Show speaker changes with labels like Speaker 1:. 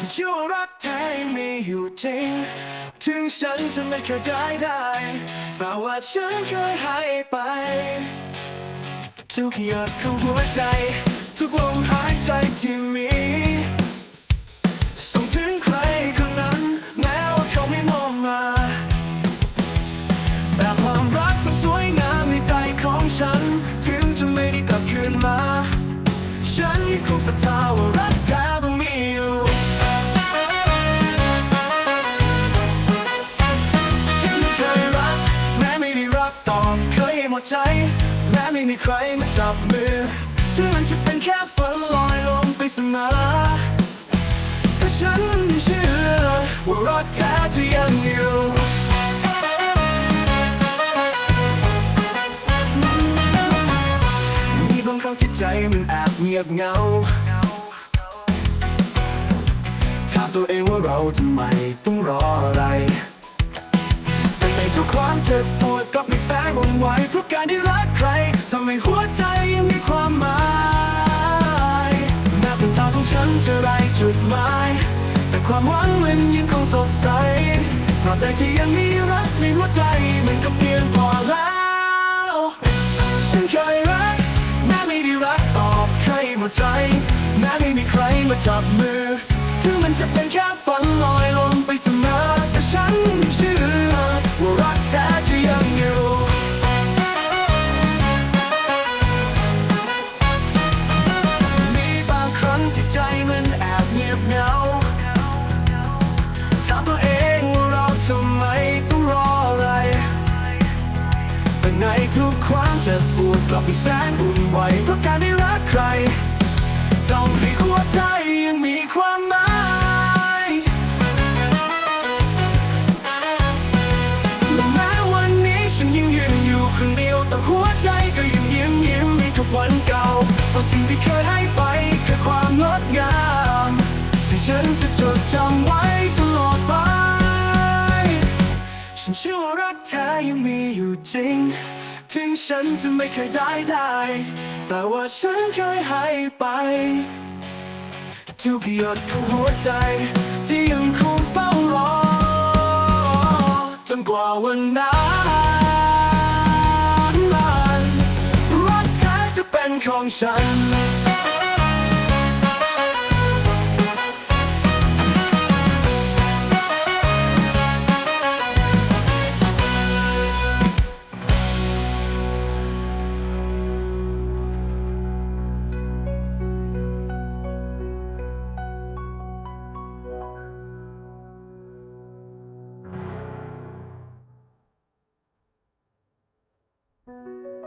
Speaker 1: ฉันเชื่อว่ารักแท้มีอยู่จริง ถึงฉันจะไม่เคยได้ได้แต่ว่าฉันเคยให้ไป ทุกหยดของหัวใจ ทุกลมหายใจที่มีส่งถึงใครคนนั้น แม้ว่าเขาไม่มองมา แต่ความรักมันสวยงามในใจของฉัน ถึงจะไม่ได้กลับคืนมา ฉันยังคงศรัทธาว่ารักแท้ ใจ แม้ไม่มีใครมาจับมือถึงมันจะเป็นแค่ฝันลอยลงไปเสมอแต่ฉันเชื่อว่ารักแท้จะยังอยู่มีบางครั้งที่ใจมันแอบเงียบเงาถามตัวเองว่าเราทำไมต้องรออะไรแต่ในทุกความเจ็บปวดกลับมีแสงบนไหวเพราะ ให้หัวใจยังมีความหมายแม้เส้นทางของฉันจะไรจุดหมาย แต่ความหวังมันยังคงสดใสตราบใดที่ยังมีรักในหัวใจมันก็เพียงพอแล้ว ฉันเคยรักแม้ไม่ได้รักตอบเคยหมดใจแม้ไม่มีใครมาจับมือ ถึงมันจะเป็นแค่ฝันลอยลงไปเสมอแต่ฉัน ในทุกความเจ็บปวดกลับมีแสนอุ่นไหวเพราะการได้รักใครทำให้หัวใจยังมีความหมายและแม้วันนี้ฉันยังยืนอยู่คนเดียวแต่หัวใจก็ยังยิ้มยิ้มมีทุกวันเก่าเพราะสิ่งที่เคยให้ไปคือความงดงามที่ฉันจะจดจำไว้ เชื่อว่ารักแท้ยังมีอยู่จริง ถึงฉันจะไม่เคยได้ได้ แต่ว่าฉันเคยให้ไป ทุกหยดของหัวใจ ที่ยังคงเฝ้ารอจนกว่าวันนั้นมันรักแท้จะเป็นของฉัน Thank you.